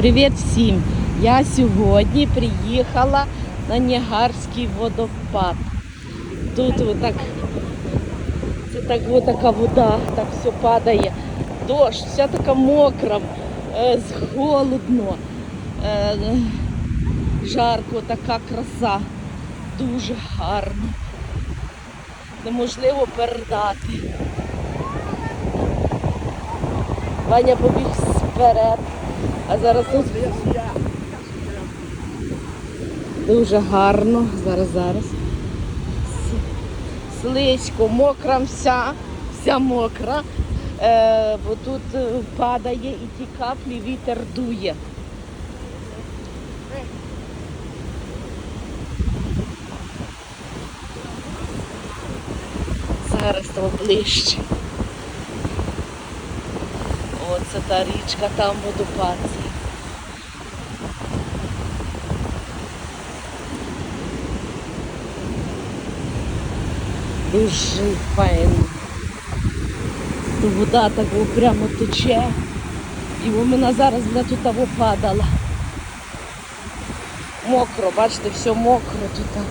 Привіт всім! Я сьогодні приїхала на Ніагарський водопад. Тут отак, це так от така вода, так все падає. Дощ, вся така мокра, е, холодно, е, жарко, така краса. Дуже гарно. Неможливо передати. Ваня побіг вперед, а зараз тут дуже гарно. Зараз, зараз. С- Слизько, мокра вся, вся мокра. Е, бо тут е, падає і ті каплі вітер дує. Зараз там ближче. Оце та річка, там водопад. Дуже файно. Вода так прямо тече. І вона зараз вона тут того падала. Мокро, бачите, все мокро тут.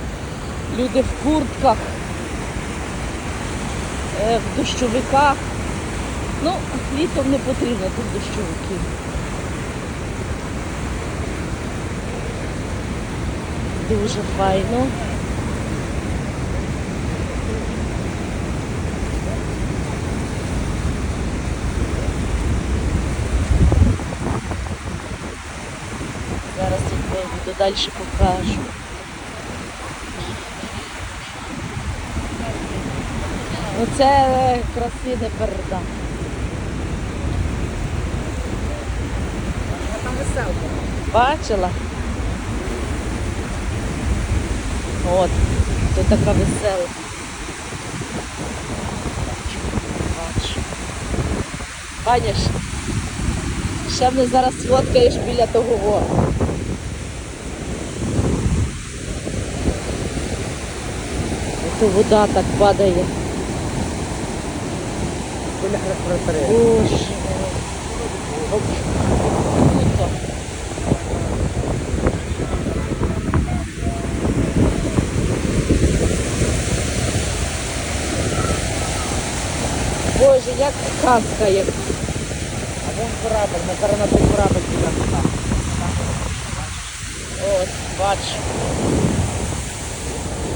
Люди в куртках, е, в дощовиках. Ну, літом не потрібно тут дощовиків. Дуже файно. Зараз тут вийду, далі покажу. Оце е, краси не передам. Там. Бачила? От, тут така весела. Бачу. Паня, ще- ще мене зараз сфоткаєш біля того. во. Ото вода так падає. Боже. Круто. Боже, як казка як. А вон корабль, на той корабль підемо. Ось, бачу.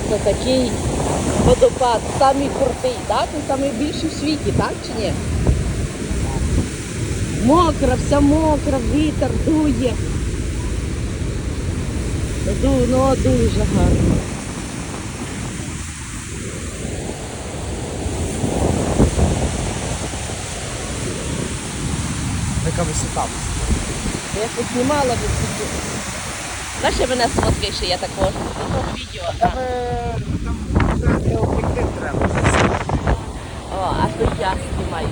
Це такий водопад, самий крутий, так? Він найбільший в світі, так чи ні? Мокра, вся мокра, вітер дує. Ду, ну дуже гарно. Яка висота. Я познімала висоту. Знаєш, я мене смотри, що я також відео. Там, об'єктив треба. О, а тут я знімаю.